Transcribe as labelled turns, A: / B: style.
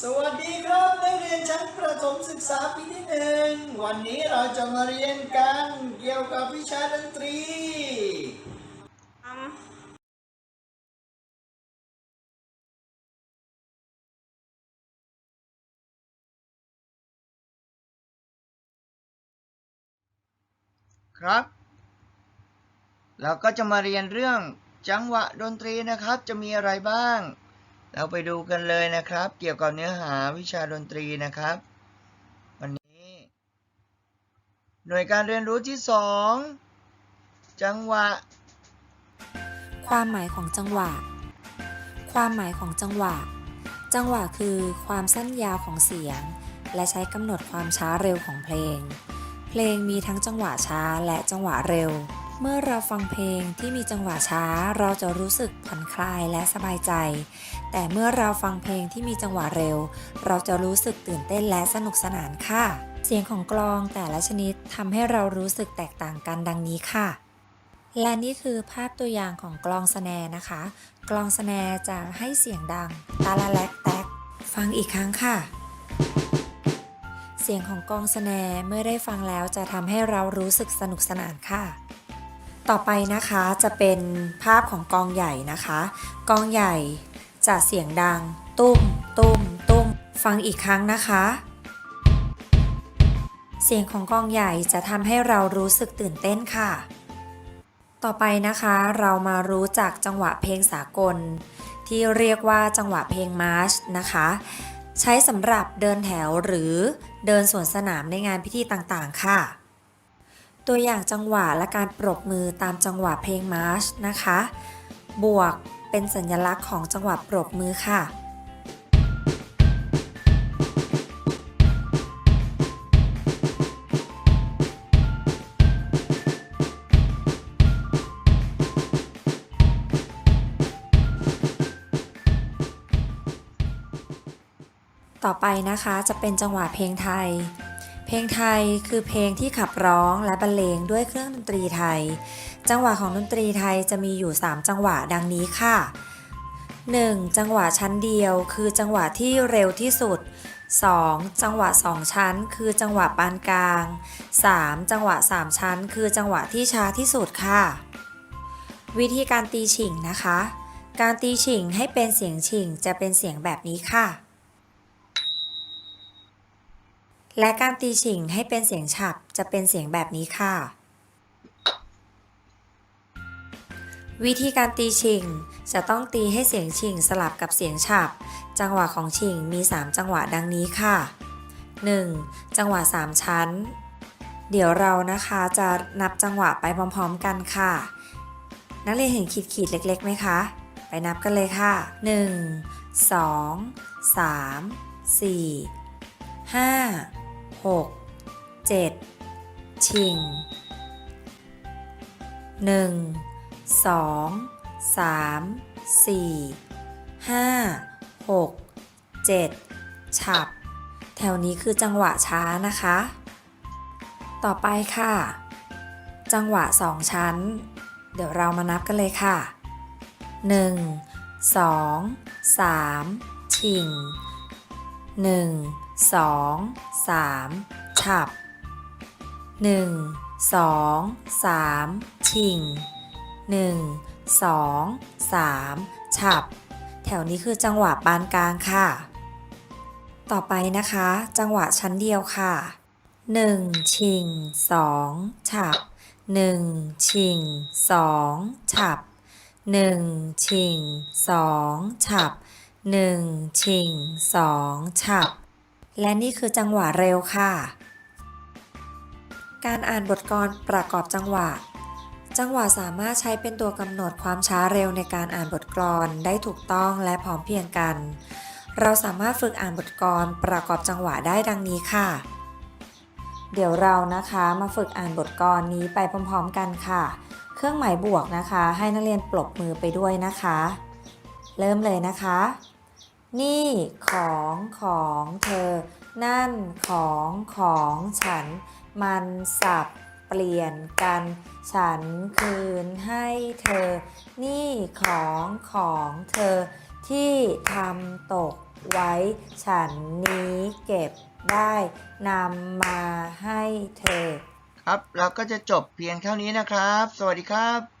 A: สวัสดีครับนักเรียนชั้นประถมศึกษาปีที่หนึ่งวันนี้เราจะมาเรียนกันเกี่ยวกับวิชาดนตรีครับ เราก็จะมาเรียนเรื่องจังหวะดนตรีนะครับ จะมีอะไรบ้าง เราไปดูกันเลยนะครับ เกี่ยวกับเนื้อหาวิชาดนตรีนะครับ วันนี้ หน่วยการเรียนรู้ที่สองจังหวะ
B: ความหมายของจังหวะ ความหมายของจังหวะ จังหวะคือความสั้นยาวของเสียง และใช้กำหนดความช้าเร็วของเพลง เพลงมีทั้งจังหวะช้าและจังหวะเร็ว เมื่อเราฟังเพลงที่มีจังหวะช้าเราจะรู้สึกผ่อนคลายและสบายใจ แต่เมื่อเราฟังเพลงที่มีจังหวะเร็ว เราจะรู้สึกตื่นเต้นและสนุกสนานค่ะ เสียงของกลองแต่ละชนิดทำให้เรารู้สึกแตกต่างกันดังนี้ค่ะ และนี่คือภาพตัวอย่างของกลองสแนร์นะคะ กลองสแนร์จะให้เสียงดังตาละแลกแตกฟังอีกครั้งค่ะเสียงของกลองสแนร์เมื่อได้ฟังแล้วจะทำให้เรารู้สึกสนุกสนานค่ะ ต่อไปนะคะจะเป็นภาพของกองใหญ่นะคะ กองใหญ่จะเสียงดัง ตุ้ม ตุ้ม ตุ้ม ฟังอีกครั้งนะคะ เสียงของกองใหญ่จะทำให้เรารู้สึกตื่นเต้นค่ะ ต่อไปนะคะเรามารู้จักจังหวะเพลงสากล ที่เรียกว่าจังหวะเพลงมาร์ชนะคะ ใช้สำหรับเดินแถวหรือเดินสวนสนามในงานพิธีต่างๆ ค่ะ ตัวอย่างจังหวะและการปรบมือตามจังหวะเพลงมาร์ชนะคะ บวกเป็นสัญลักษณ์ของจังหวะปรบมือค่ะ ต่อไปนะคะจะเป็นจังหวะเพลงไทย พลงไทยคือเพลงที่ขับร้องและบรรเลงด้วยเครื่องดนตรีไทย จังหวะของดนตรีไทยจะมีอยู่ 3 จังหวะดังนี้ค่ะ 1. จังหวะชั้นเดียว คือจังหวะที่เร็วที่สุด 2. จังหวะ 2 ชั้น คือจังหวะปานกลาง 3. จังหวะ 3 ชั้น คือจังหวะที่ช้าที่สุดค่ะ วิธีการตีฉิงนะคะ การตีฉิงให้เป็นเสียงฉิงจะเป็นเสียงแบบนี้ค่ะ และการตีฉิงให้เป็นเสียงฉับจะเป็นเสียงแบบนี้ค่ะ วิธีการตีฉิง จะต้องตีให้เสียงฉิงสลับกับเสียงฉับ จังหวะของฉิงมี 3 จังหวะดังนี้ค่ะ 1. จังหวะ 3 ชั้น เดี๋ยวเรานะคะจะนับจังหวะไปพร้อมๆกันค่ะ นักเรียนเห็นขีดๆเล็กๆไหมคะ ไปนับกันเลยค่ะ 1 2 3 4ห้าหกเจ็ดชิงหนึ่งสองสามสี่ห้าหกเจ็ดฉับ แถวนี้คือจังหวะช้านะคะ ต่อไปค่ะ จังหวะสองชั้น เดี๋ยวเรามานับกันเลยค่ะหนึ่งสองสามชิง หนึ่งสองสามฉับหนึ่งสองสามชิงหนึ่งสองสามฉับ แถวนี้คือจังหวะปานกลางค่ะ ต่อไปนะคะ จังหวะชั้นเดียวค่ะหนึ่งชิงสองฉับหนึ่งชิงสองฉับหนึ่งชิงสองฉับ หนึ่งชิงสองฉับ และนี่คือจังหวะเร็วค่ะ การอ่านบทกลอนประกอบจังหวะ จังหวะสามารถใช้เป็นตัวกำหนดความช้าเร็วในการอ่านบทกลอนได้ถูกต้องและพร้อมเพียงกัน เราสามารถฝึกอ่านบทกลอนประกอบจังหวะได้ดังนี้ค่ะ เดี๋ยวเรานะคะมาฝึกอ่านบทกลอนนี้ไปพร้อมๆกันค่ะ เครื่องหมายบวกนะคะ ให้นักเรียนปรบมือไปด้วยนะคะเริ่มเลยนะคะ นี่ของของเธอ นั่นของของฉัน มันสับเปลี่ยนกัน ฉันคืนให้เธอ นี่ของของเธอ ที่ทำตกไว้ ฉันนี้เก็บได้นำมาให้เธอ
A: ครับ เราก็จะจบเพียงเท่านี้นะครับ สวัสดีครับ